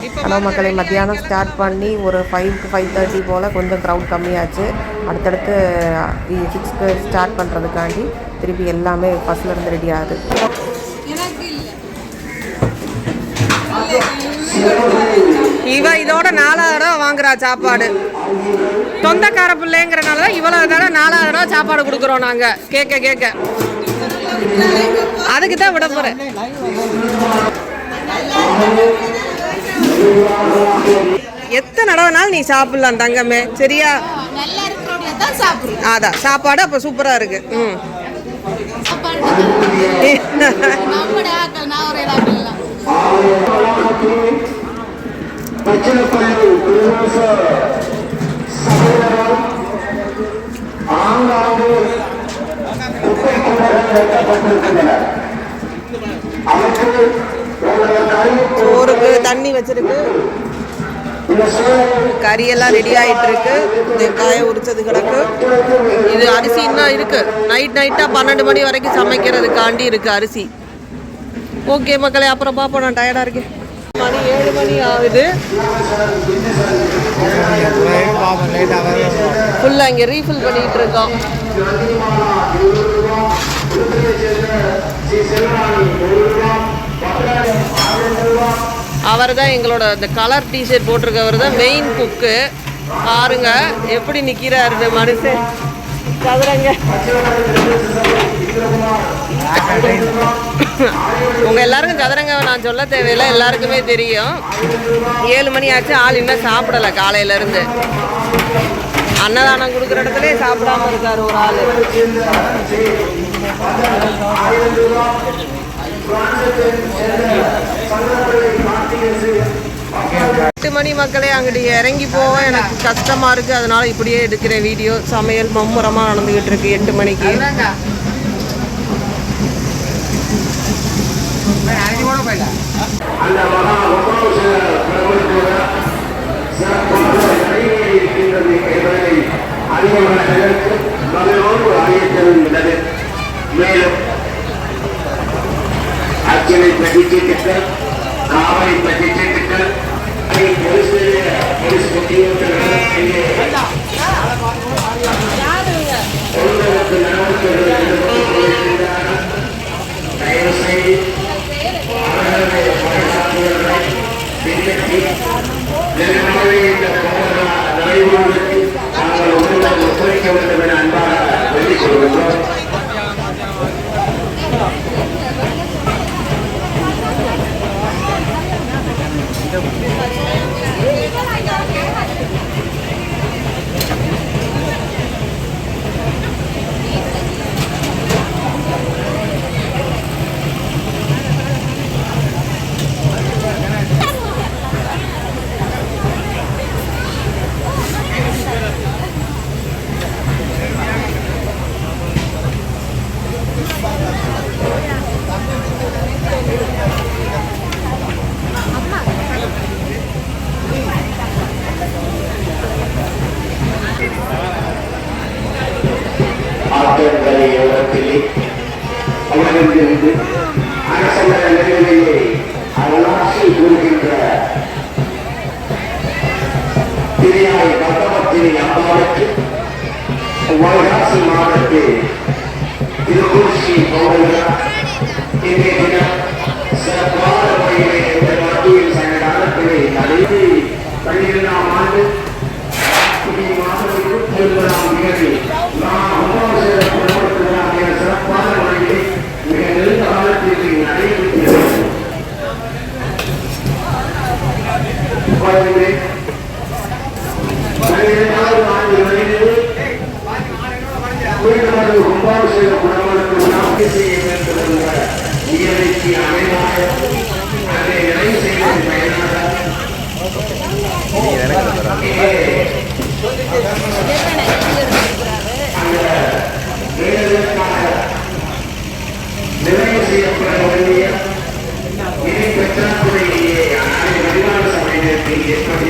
Hello மக்களை மத்தியானம் start பண்ணி ஒரு ஃபைவ் டு ஃபைவ் தேர்ட்டி போல் கொஞ்சம் க்ரௌட் கம்மியாச்சு. அடுத்தடுத்து சிக்ஸ்க்கு ஸ்டார்ட் பண்ணுறதுக்காண்டி திருப்பி எல்லாமே ஃபஸ்ட்லேருந்து ரெடி ஆகுது. இவ இதோட நாலாயிரம் வாங்குறா சாப்பாடு. சொந்தக்கார பிள்ளைங்கிறனால தான் இவ்வளோ தடவை நாலாயிரம் சாப்பாடு கொடுக்குறோம் நாங்கள் கேட்க கேட்க அதுக்கு தான் விட போகிறேன் எத்தனை நடவுனாலும் நீ சாப்பிடலாம் தங்கமே. சரியா? நல்லா தான் அதான் சாப்பாடு அப்போ சூப்பராக இருக்கு. ம். அமைச்சர் சோறுக்கு தண்ணி வச்சிருக்கு. கறியெல்லாம் ரெடி ஆயிட்டு இருக்கு வெங்காயம் உரிச்சது கிடக்கு. இது அரிசி இன்னும் இருக்கு. நைட் நைட்டா பன்னெண்டு மணி வரைக்கும் சமைக்கிறதுக்காண்டி இருக்கு அரிசி. ஓகே மக்களே அப்புறம் பார்ப்போம். நான் டயர்டா இருக்கேன். மணி ஏழு மணி ஆகுது. ஃபுல்லாக இங்கே ரீஃபில் பண்ணிட்டு இருக்கோம். அவர் தான் எங்களோட இந்த கலர் டிஷர்ட் போட்டிருக்கவர் தான் மெயின் குக்கு பாருங்க எப்படி நிற்கிறாரு மனுஷன். சதுரங்க. உங்கள் எல்லாருக்கும் சதுரங்க நான் சொல்ல தேவையில்லை எல்லாருக்குமே தெரியும். ஏழு மணி ஆச்சு ஆள் இன்னும் சாப்பிடல காலையிலேருந்து. அன்னதானம் கொடுக்குற இடத்துல சாப்பிடாம இருக்கார் ஒரு ஆள். எட்டு மணி மக்களே அங்கிட்டு இறங்கி போக எனக்கு கஷ்டமா இருக்கு. அதனால இப்படியே எடுக்கிற வீடியோ. சமையல் மும்முரமா நடந்துகிட்டு இருக்கு எட்டு மணிக்கு. மேலும் அச்சனை பற்றி காவலை பற்றி திட்டங்கள் பொலிசு பொலிசு வைகாசி மாதத்தில் திருக்குறிச்சி பௌர்ணமி இன்றைய தினம் சிறப்பான முறையிலே இந்த மத்தியில் சங்கடானத்திலே பன்னிரெண்டாம் ஆண்டு சிறப்பான முறையிலே மிக நெருங்க காலத்திற்கு y esta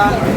啊。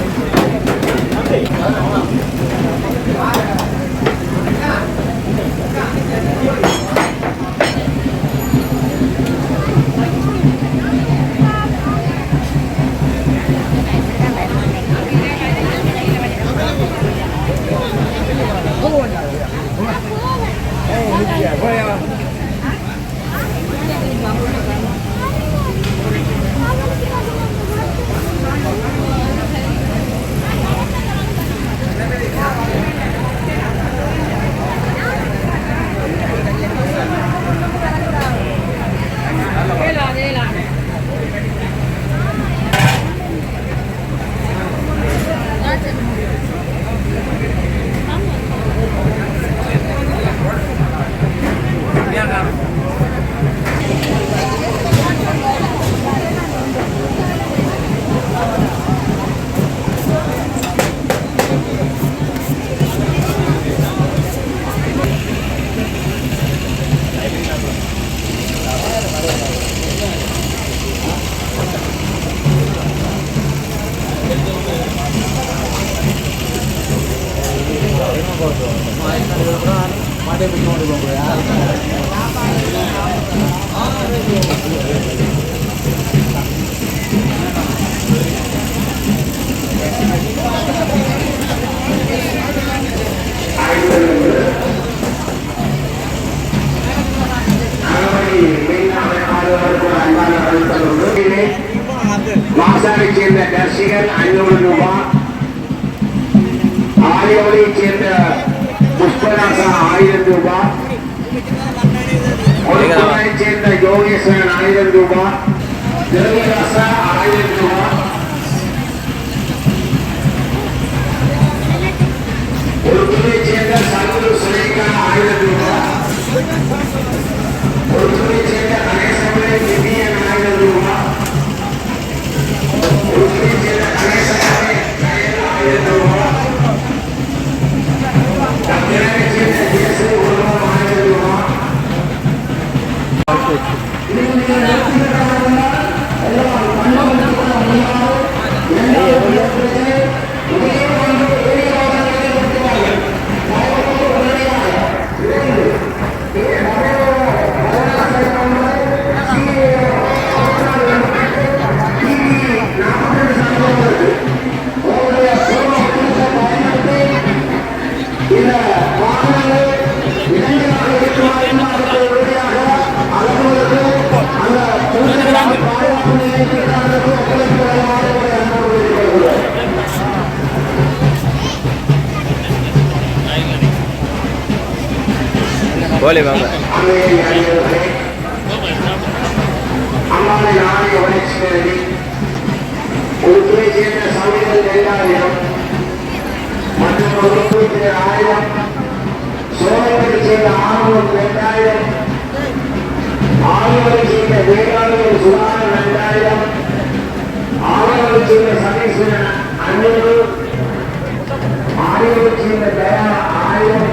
ஆறுவரை சேர்ந்த தயா ஆயிரம்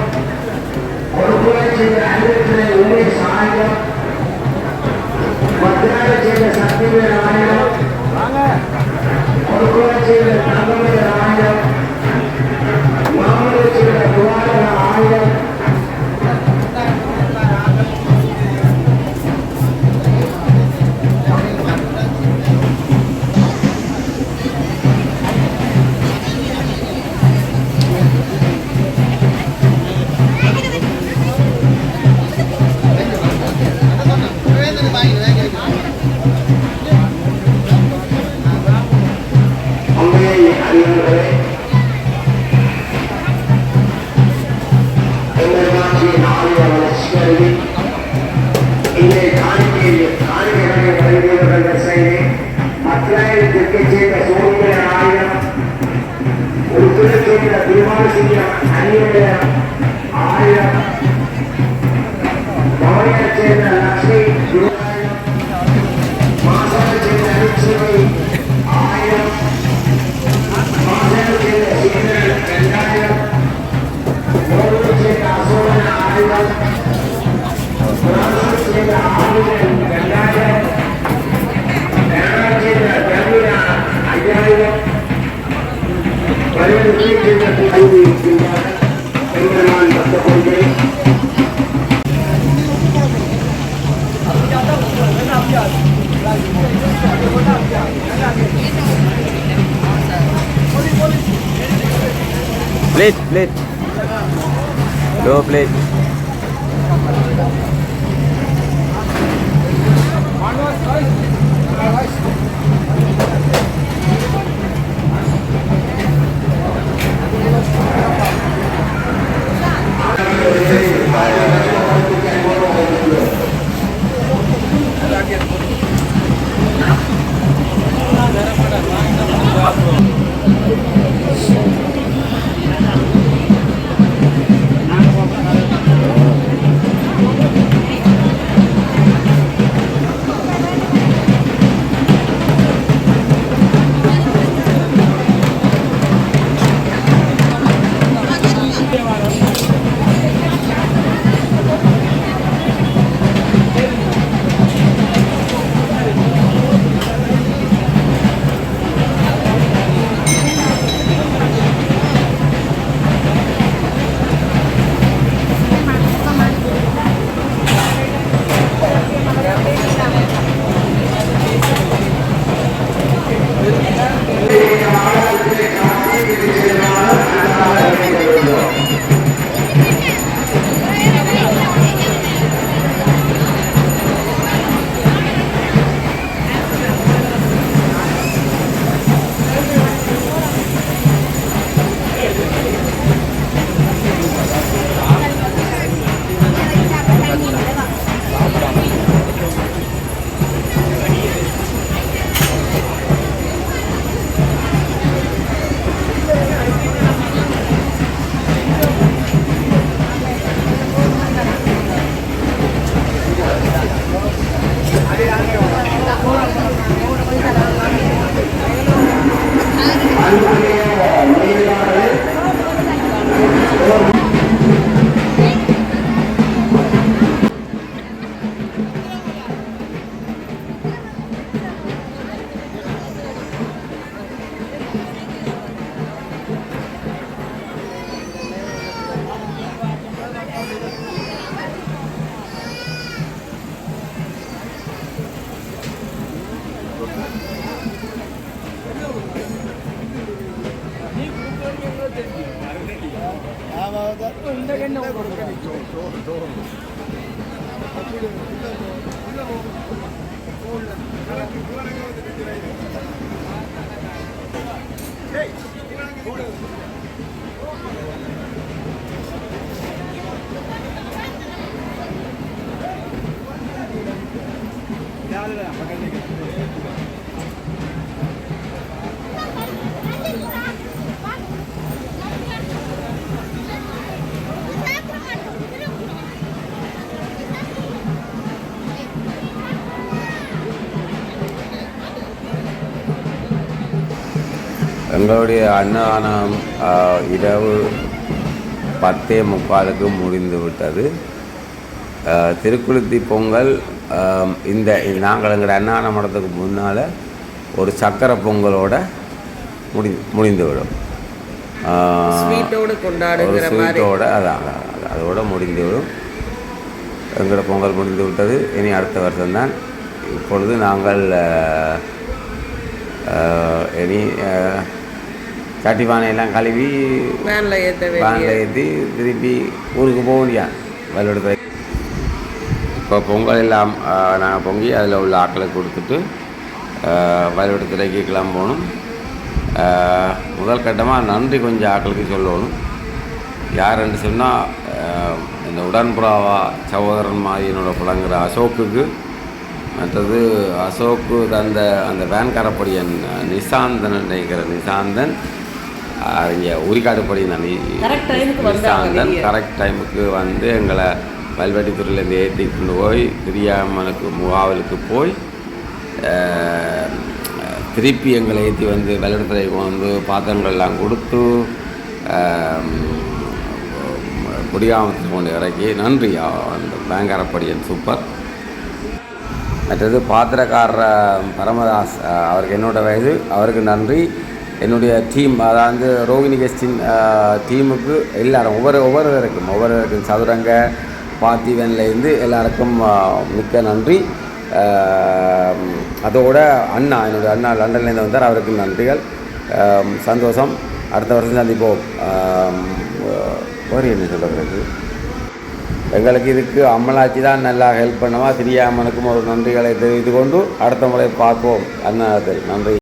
Plate, plate. Low plate. Amém. Yeah, yeah, yeah. எங்களுடைய அன்னதானம் இரவு பத்தே முக்காலுக்கு முடிந்து விட்டது. திருக்குளுத்தி பொங்கல் இந்த நாங்கள் எங்கள் அன்னதான மடத்துக்கு முன்னால் ஒரு சக்கரை பொங்கலோட முடி முடிந்துவிடும் ஸ்வீட்டோடு மாதிரி. ஸ்வீட்டோட அதான். அதோட முடிந்துவிடும் எங்களோட பொங்கல் முடிந்து விட்டது. இனி அடுத்த வருஷம்தான். இப்பொழுது நாங்கள் இனி பானையெல்லாம் கழுவி வேன்ல ஏற்ற வேனில் ஏற்றி திருப்பி ஊருக்கு போக முடியாது வயலோடு இப்போ பொங்கல் எல்லாம் நாங்கள் பொங்கி அதில் உள்ள ஆக்களை கொடுத்துட்டு வயலோடு துறைக்கு கிளம்பணும் அஹ், முதல் கட்டமாக நன்றி கொஞ்சம் ஆக்களுக்கு சொல்லணும். யாருன்னு சொன்னால் இந்த உடன்புறாவா சகோதரன் மாதிரி என்னோட புலங்குற அசோக்குக்கு மற்றது அசோக்கு தந்த அந்த வேன்காரப்படியன் நிசாந்தன் நினைக்கிற நிசாந்தன் இங்கே உரிக்காட்டுப்படி நான். கரெக்ட் டைமுக்கு வந்து எங்களை வல்வெட்டித்துறையிலேருந்து ஏற்றி கொண்டு போய் திரியாமனுக்கு முகாவலுக்கு போய் திருப்பி எங்களை ஏற்றி வந்து வெள்ளத்துறைக்கு வந்து பாத்திரங்கள்லாம் கொடுத்து குடியாமத்தில் கொண்டு இறக்கி நன்றி. அஹ், அந்த பேங்காரப்படியன் சூப்பர் மற்றது பாத்திரக்காரர் பரமதாஸ் அவருக்கு என்னோட வயது. அவருக்கு நன்றி. என்னுடைய டீம் அதாவது ரோஹிணி கெஸ்டின் டீமுக்கு எல்லாரும் ஒவ்வொரு ஒவ்வொருவருக்கும் ஒவ்வொருவருக்கும் சதுரங்க பார்த்திவன்லேருந்து எல்லாருக்கும் மிக்க நன்றி. அதோட அண்ணா என்னுடைய அண்ணா லண்டன்லேருந்து வந்தார் அவருக்கு நன்றிகள். சந்தோஷம். அடுத்த வருஷம் சந்திப்போம். ஆம், வேறு என்ன சொல்கிறது எங்களுக்கு இதுக்கு அம்மலாச்சி தான் நல்லா ஹெல்ப் பண்ணுவா திரியாமனுக்கும் ஒரு நன்றிகளை தெரிவித்து கொண்டு அடுத்த முறை பார்ப்போம். அண்ணாத்தில் நன்றி.